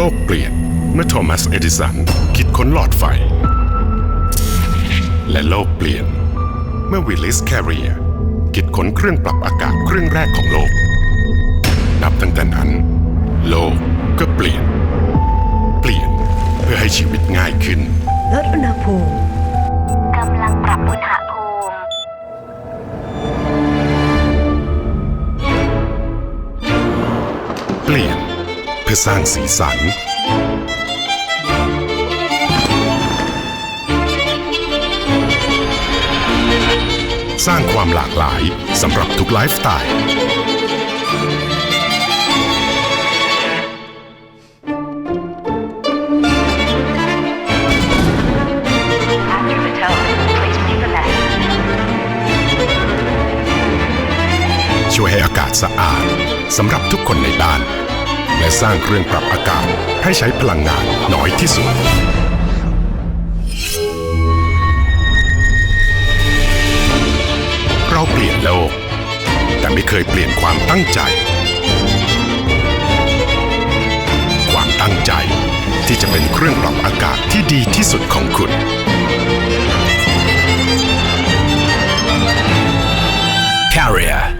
โลกเปลี่ยนเมื่อโทมัสเอดิสันคิดค้นหลอดไฟ และโลกเปลี่ยน เมื่อวิลลิสแคริเอร์คิดค้นเครื่องปรับอากาศเครื่องแรกของโลก นับตั้งแต่นั้น โลกก็เปลี่ยน เปลี่ยนเพื่อให้ชีวิตง่ายขึ้น ลดอุณหภูมิกำลังปรับอุณหภูมิ เปลี่ยนเพื่อสร้างสีสัน สร้างความหลากหลายสำหรับทุกไลฟ์สไตล์ After the tone, please leave a message. ช่วยให้อากาศสะอาดสำหรับทุกคนในบ้าน และสร้างเครื่องปรับอากาศให้ใช้พลังงานน้อยที่สุด เราเปลี่ยนโลก แต่ไม่เคยเปลี่ยนความตั้งใจ ความตั้งใจที่จะเป็นเครื่องปรับอากาศที่ดีที่สุดของคุณ Carrier